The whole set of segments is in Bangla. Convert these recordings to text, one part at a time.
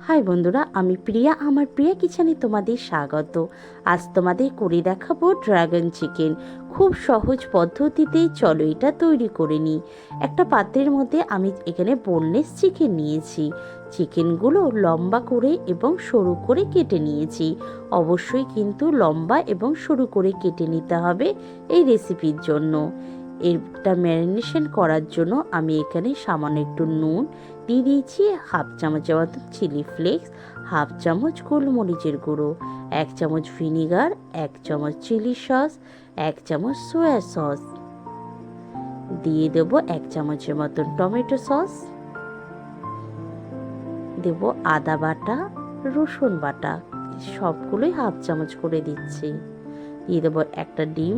হাই বন্ধুরা, আমি প্রিয়া, আমার প্রিয়া কিচেনে তোমাদের স্বাগত। আজ তোমাদের করে দেখাবো ড্রাগন চিকেন। খুব সহজ পদ্ধতিতে চলো এটা তৈরি করে নিই। একটা পাত্রের মধ্যে আমি এখানে বোনলেস চিকেন নিয়েছি। চিকেনগুলো লম্বা করে এবং সরু করে কেটে নিয়েছি। অবশ্যই কিন্তু লম্বা এবং সরু করে কেটে নিতে হবে এই রেসিপির জন্য। এটা ম্যারিনেশন করার জন্য আমি এখানে সামান্য একটু নুন দিয়ে দিয়েছি হাফ চামচের মতো চিলি ফ্লেক্স, হাফ চামচ গোলমরিচের গুঁড়ো, এক চামচ ভিনিগার, এক চামচ চিলি সস, এক চামচ সয়া সস। দিয়ে দেব এক চামচের মতন টমেটো সস। দেব আদা বাটা, রসুন বাটা, সবগুলোই হাফ চামচ করে দিচ্ছি। দিয়ে দেবো একটা ডিম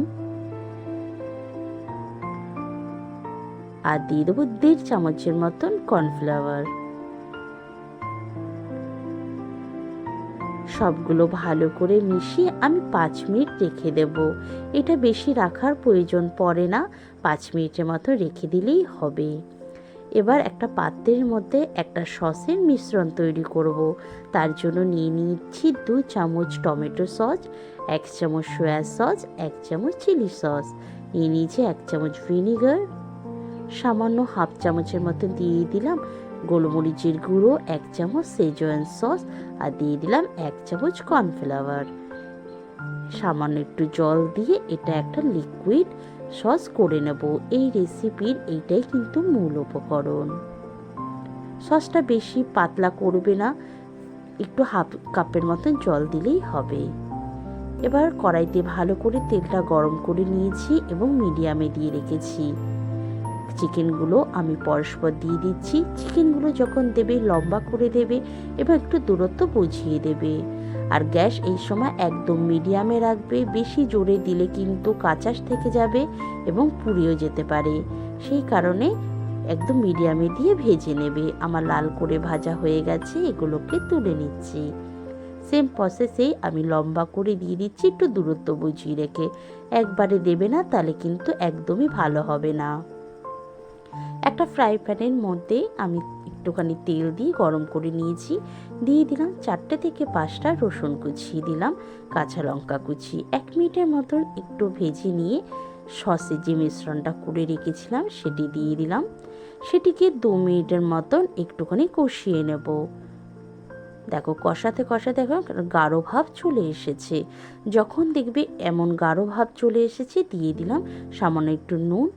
আর দিয়ে দেবো দেড় চামচের মতন কর্নফ্লাওয়ার। সবগুলো ভালো করে মিশিয়ে আমি পাঁচ মিনিট রেখে দেব। এটা বেশি রাখার প্রয়োজন পড়ে না, পাঁচ মিনিটের মতো রেখে দিলেই হবে। এবার একটা পাত্রের মধ্যে একটা সসের মিশ্রণ তৈরি করব। তার জন্য নিয়ে নিচ্ছি দু চামচ টমেটো সস, এক চামচ সয়া সস, এক চামচ চিলি সস। নিয়ে নিয়েছি এক চামচ ভিনিগার। সামান্য হাফ চামচের মতো দিয়ে দিলাম গোলমরিচের গুঁড়ো, এক চামচ সেজোয়ান সস আর দিয়ে দিলাম এক চামচ কর্নফ্লাওয়ার সামান্য একটু জল দিয়ে এটা একটা লিকুইড সস করে নেব। এই রেসিপির এইটাই কিন্তু মূল উপকরণ। সসটা বেশি পাতলা করবে না, একটু হাফ কাপের মতন জল দিলেই হবে। এবার কড়াইতে ভালো করে তেলটা গরম করে নিয়েছি এবং মিডিয়ামে দিয়ে রেখেছি। চিকেনগুলো আমি পরস্পর দিয়ে দিচ্ছি। চিকেনগুলো যখন দেবে, লম্বা করে দেবে এবং একটু দূরত্ব বুঝিয়ে দেবে। আর গ্যাস এই সময় একদম মিডিয়ামে রাখবে। বেশি জোরে দিলে কিন্তু কাঁচাশ থেকে যাবে এবং পুড়িয়েও যেতে পারে। সেই কারণে একদম মিডিয়ামে দিয়ে ভেজে নেবে। আমার লাল করে ভাজা হয়ে গেছে, এগুলোকে তুলে নিচ্ছি। সেম প্রসেসেই আমি লম্বা করে দিয়ে দিচ্ছি, একটু দূরত্ব বুঝিয়ে রেখে। একবারে দেবে না, তাহলে কিন্তু একদমই ভালো হবে না। একটা ফ্রাই প্যানের মধ্যে আমি একটুখানি তেল দিয়ে গরম করে নিয়েছি। দিয়ে দিলাম চারটে থেকে পাঁচটা রসুন কুচি, দিলাম কাঁচা লঙ্কা কুচি। এক মিনিটের মতন একটু ভেজে নিয়ে সসে যে মিশ্রণটা করে রেখেছিলাম সেটি দিয়ে দিলাম। সেটিকে দু মিনিটের মতন একটুখানি কষিয়ে নেব। দেখো কষাতে কষাতে দেখো গাঢ় ভাব চলে এসেছে। যখন দেখবে এমন গাঢ় ভাব চলে এসেছে, দিয়ে দিলাম সামান্য একটু নুন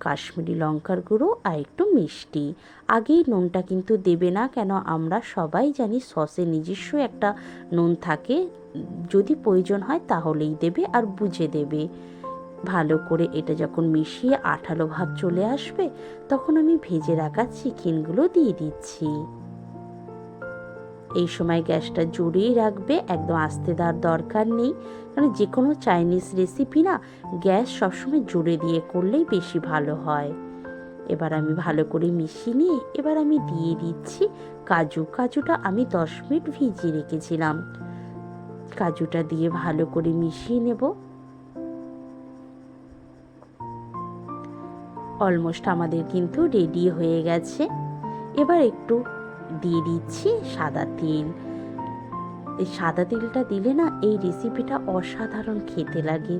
কাশ্মীরি লঙ্কার গুঁড়ো আর একটু মিষ্টি। আগেই নুনটা কিন্তু দেবে না, কেন আমরা সবাই জানি সসে নিজস্ব একটা নুন থাকে। যদি প্রয়োজন হয় তাহলেই দেবে আর বুঝে দেবে। ভালো করে এটা যখন মিশিয়ে আঠালো ভাব চলে আসবে, তখন আমি ভেজে রাখা চিকেনগুলো দিয়ে দিচ্ছি। এই সময় গ্যাসটা জোরেই রাখবে, একদম আস্তে দেওয়ার দরকার নেই। কারণ যে কোনো চাইনিজ রেসিপি না, গ্যাস সবসময় জোরে দিয়ে করলেই বেশি ভালো হয়। এবার আমি ভালো করে মিশিয়ে নিয়ে, এবার আমি দিয়ে দিচ্ছি কাজু। কাজুটা আমি দশ মিনিট ভিজিয়ে রেখেছিলাম। কাজুটা দিয়ে ভালো করে মিশিয়ে নেব। অলমোস্ট আমাদের কিন্তু রেডি হয়ে গেছে। এবার একটু দিয়ে দিচ্ছি সাদা তিল। এই সাদা তিলটা দিলে না এই রেসিপিটা অসাধারণ খেতে লাগে।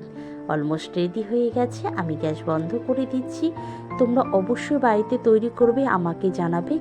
অলমোস্ট রেডি হয়ে গেছে, আমি গ্যাস বন্ধ করে দিচ্ছি। তোমরা অবশ্যই বাড়িতে তৈরি করবে, আমাকে জানাবে